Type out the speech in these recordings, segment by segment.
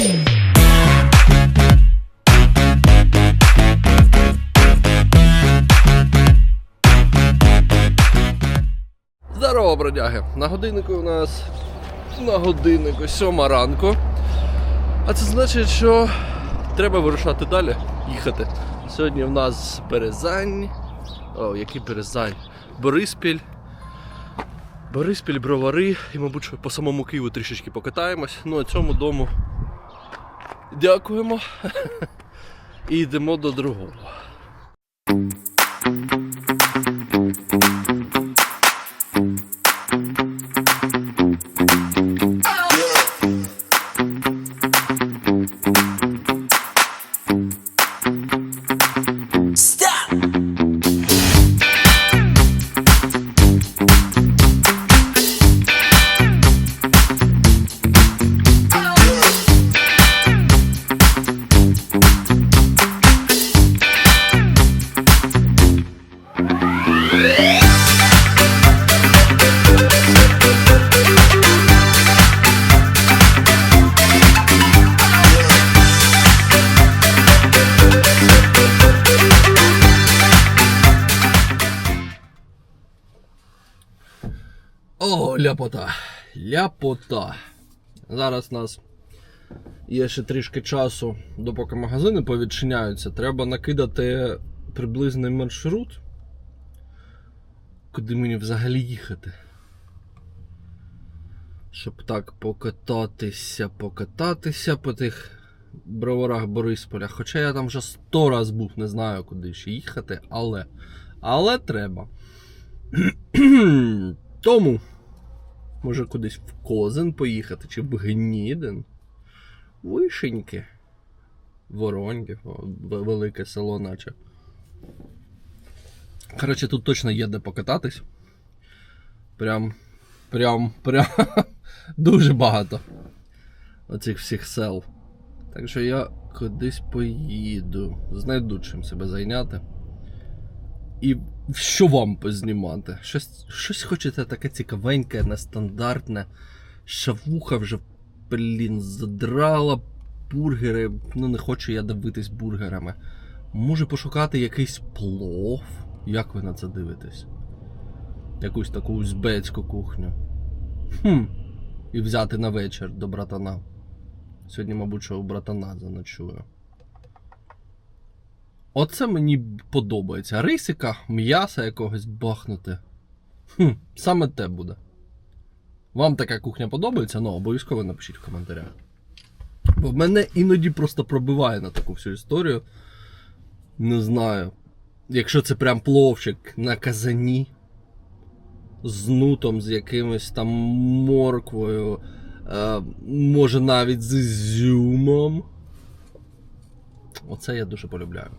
Здорово, бродяги! На годиннику у нас на годиннику сьома ранку. А це значить, що треба вирушати далі, їхати. Сьогодні в нас Березань. О, який Березань? Бориспіль. Бориспіль, бровари. І, мабуть, по самому Києву трішечки покатаємось. Ну а цьому дому дякуємо. І йдемо до другого. О, ляпота. Ляпота. Зараз у нас є ще трішки часу, допоки магазини повідчиняються. Треба накидати приблизний маршрут. Куди мені взагалі їхати? Щоб так покататися, покататися по тих броварах Борисполя. Хоча я там вже сто раз був, не знаю куди ще їхати, але. Але треба. Тому може кудись в Козин поїхати, чи в Гнідин. Вишеньки. Вороньки, о, в- велике село, наче. Коротше, тут точно є де покататись. Прям, прям, прям дуже багато оцих всіх сел. Так що я кудись поїду. Знайду чим себе зайняти. І що вам познімати? Щось, щось хочете таке цікавеньке, нестандартне. Шавуха вже, блін, задрала бургери. Ну, не хочу я дивитись бургерами. Може пошукати якийсь плов? Як ви на це дивитесь? Якусь таку узбецьку кухню. Хм. І взяти на вечір до братана. Сьогодні, мабуть, що у братана заночую. Оце мені подобається. Рисика, м'яса якогось бахнути. Хм, саме те буде. Вам така кухня подобається? Ну, обов'язково напишіть в коментарях. Бо мене іноді просто пробиває на таку всю історію. Не знаю. Якщо це прям пловчик на казані. З нутом, з якимось там морквою. Е, може навіть з ізюмом. Оце я дуже полюбляю.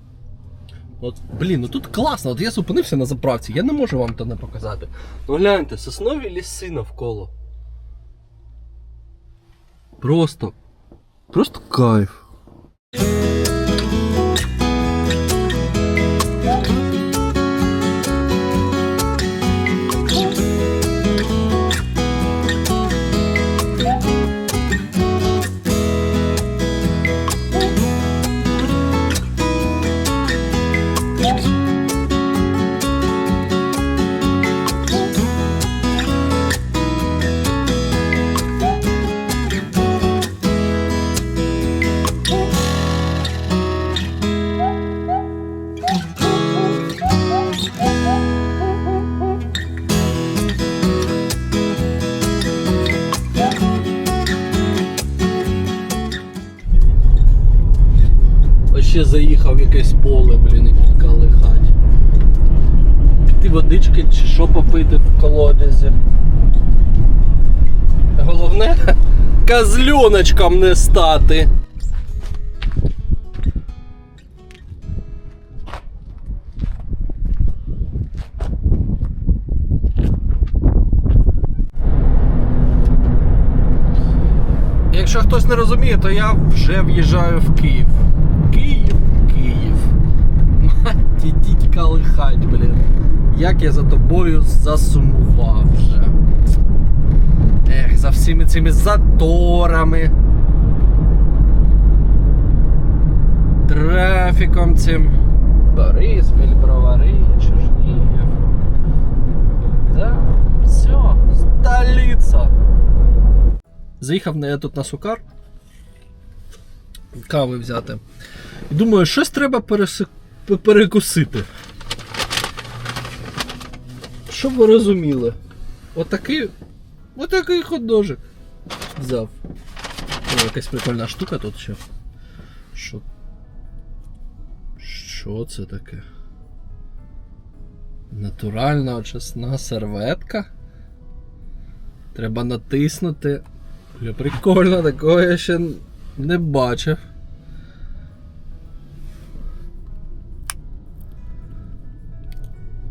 От, блін, ну тут класно. От я зупинився на заправці, я не можу вам то не показати. Ну гляньте, соснові ліси навколо. Просто. Просто кайф. Козлюночком не стати. Якщо хтось не розуміє, то я вже в'їжджаю в Київ. Київ, Київ. Мать, ідіть калихать, блін. Як я за тобою засумував вже. Ех, за всіми цими заторами. трафіком цим. Бориспіль, Бровари, Чернігів. Да, все, столиця. Заїхав на я тут на сукар. Кави взяти. І думаю, щось треба переси... п- перекусити. Щоб ви розуміли. Отакий. Отакий хот-дожик взяв. О, якась прикольна штука тут ще. Що? Що це таке? Натуральна очисна серветка. Треба натиснути. Бля, прикольно, такого я ще не бачив.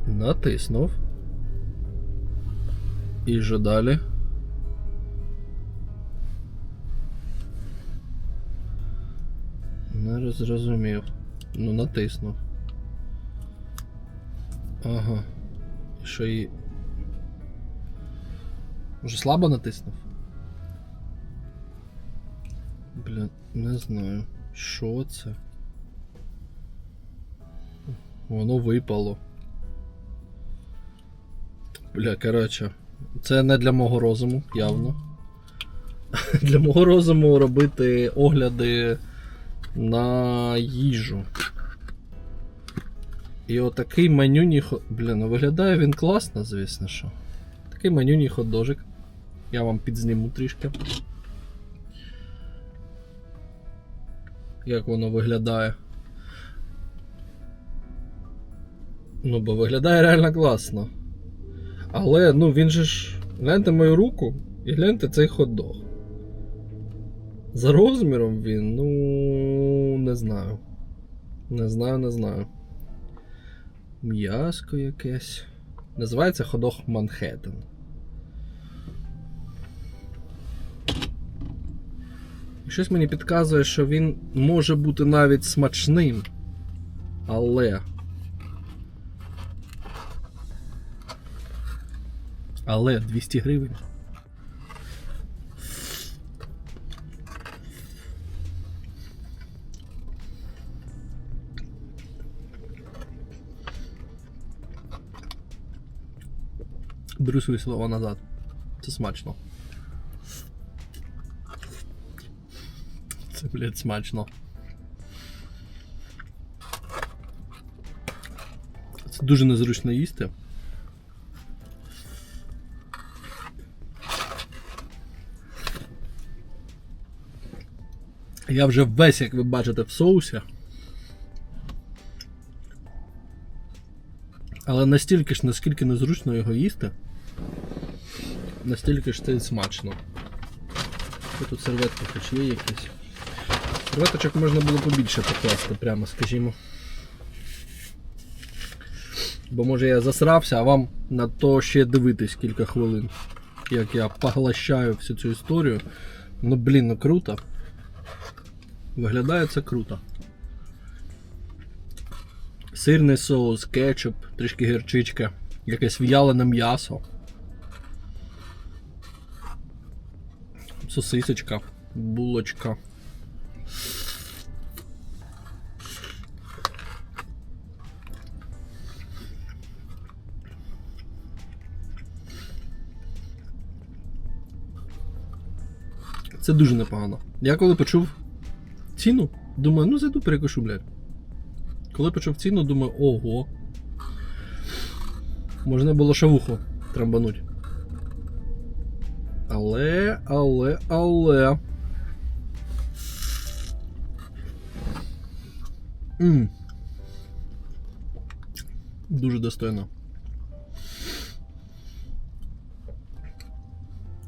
Натиснув. І що далі? Зрозумів. Ну, натиснув. Ага. Що її. Може слабо натиснув? Бля, не знаю. Що це? Воно випало. Бля, коротше, це не для мого розуму, явно. Для мого розуму робити огляди на їжу. І отакий менюній хо... Бля, ну виглядає він класно, звісно що. Такий менюній хот-дожик. Я вам підзніму трішки. Як воно виглядає. Ну, бо виглядає реально класно. Але, ну він же ж. Гляньте мою руку і гляньте цей хот-дог. За розміром він, ну. Не знаю. Не знаю, не знаю. М'яско якесь. Називається ходох Манхеттен. Щось мені підказує, що він може бути навіть смачним. Але. Але 200 гривень. Беру свої слова назад. Це смачно. Це, блядь, смачно. Це дуже незручно їсти. Я вже весь, як ви бачите, в соусі. Але настільки ж, наскільки незручно його їсти, настільки ж це смачно. Тут серветки хоч є якісь. Серветочок можна було побільше покласти, прямо скажімо. Бо може я засрався, а вам на то ще дивитись кілька хвилин. Як я поглощаю всю цю історію. Ну блін, ну круто. Виглядає це круто. Сирний соус, кетчуп, трішки гірчичка, якесь в'ялене м'ясо. Сосисочка, булочка. Це дуже непогано. Я коли почув ціну, думаю, ну зайду перекушу, блядь. Коли почув ціну, думаю, ого. Можна було шавуху трамбануть. Але, але, але. Ммм. Дуже достойно.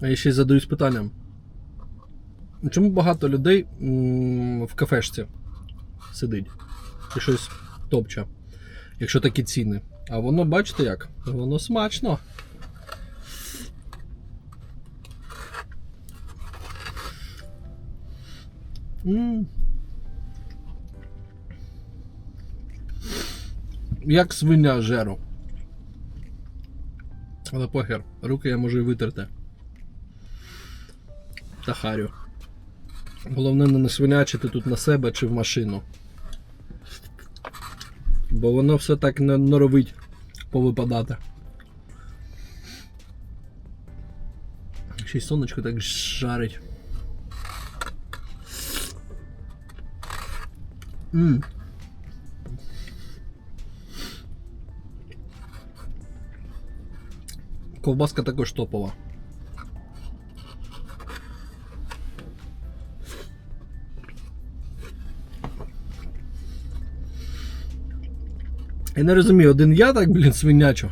А я ще й задаюсь питанням. Чому багато людей в кафешці сидить і щось топче, якщо такі ціни. А воно, бачите як? Воно смачно. Як свиня жеру. Але похер, руки я можу і витерти. Та харю. Головне не насвинячити тут на себе чи в машину. Бо воно все так не норовить повипадати. Ще й сонечко так жарить. Мм. Ковбаска також топова. Я не розумію, один я так, блін, свинячу.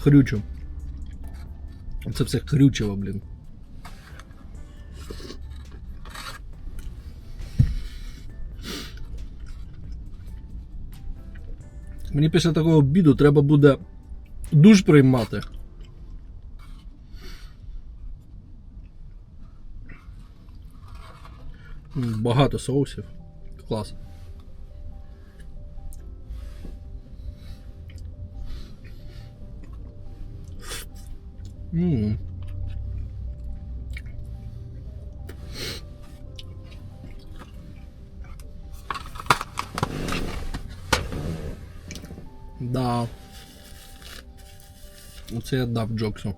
Хрючу. Це все хрючево, блін. Мені після такого обіду треба буде душ приймати. Багато соусів. Клас. М. Оце я дав Джоксу.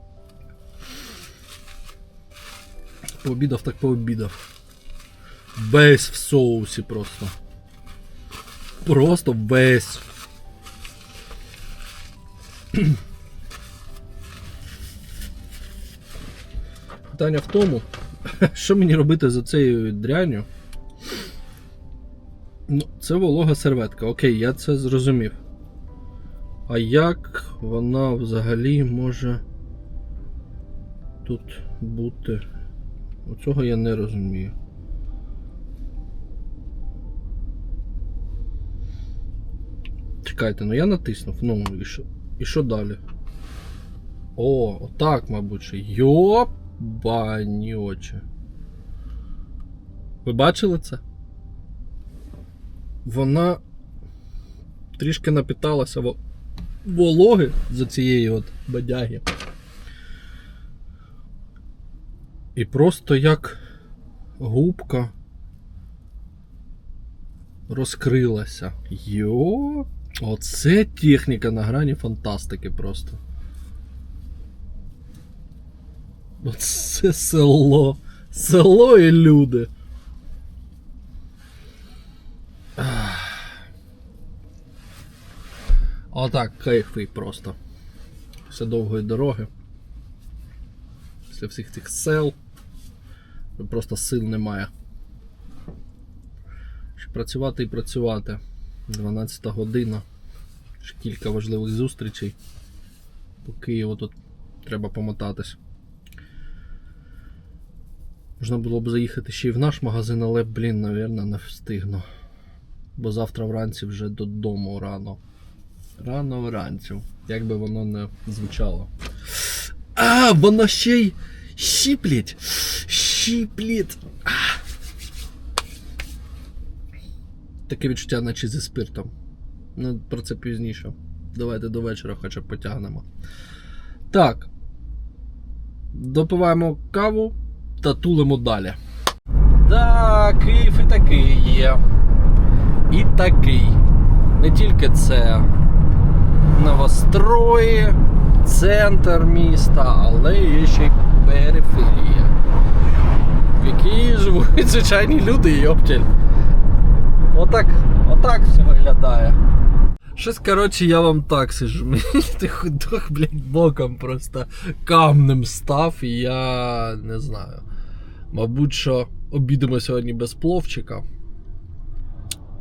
Пообідав, так пообідав. Весь в соусі просто. Просто весь. Питання в тому, що мені робити за цією дрянню. Ну, це волога серветка. Окей, я це зрозумів. А як вона взагалі може тут бути? Оцього я не розумію. Чекайте, ну я натиснув. Ну і що? І що далі? О, отак, мабуть. ще. Очі. Ви бачили це? Вона трішки напіталася вологи за цієї от бадяги. І просто як губка розкрилася. Йо, оце техніка на грані фантастики просто. Оце село. Село і люди. Отак, кайфий просто. Після довгої дороги. Після всіх цих сел. Просто сил немає. Ще працювати і працювати. 12 година. Ще кілька важливих зустрічей. По Києву тут треба помотатись. Можна було б заїхати ще й в наш магазин, але, блін, навірно, не встигну. Бо завтра вранці вже додому рано. Рано вранці. Як би воно не звучало. А, воно ще й! Щіплять! А. Таке відчуття, наче зі спиртом. Ну, про це пізніше. Давайте до вечора хоча б потягнемо. Так. Допиваємо каву та тулимо далі. Так, Київ і такий є. І такий. Не тільки це новострої, центр міста, але є ще й периферія. В якій живуть звичайні люди, йоптель. Отак, отак все виглядає. Щось, коротше, я вам так сижу. Мені ти худох, блядь, боком просто камнем став, і я не знаю. Мабуть, що обідемо сьогодні без пловчика.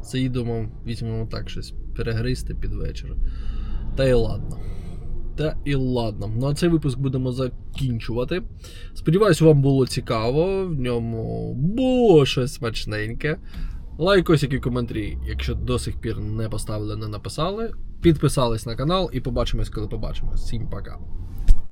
Заїдемо, візьмемо так щось перегристи під вечір. Та і ладно. Та і ладно. Ну а цей випуск будемо закінчувати. Сподіваюсь, вам було цікаво. В ньому було щось смачненьке. Лайкосик і коментарі, якщо до сих пір не поставили, не написали. Підписались на канал і побачимось, коли побачимось. Всім пока.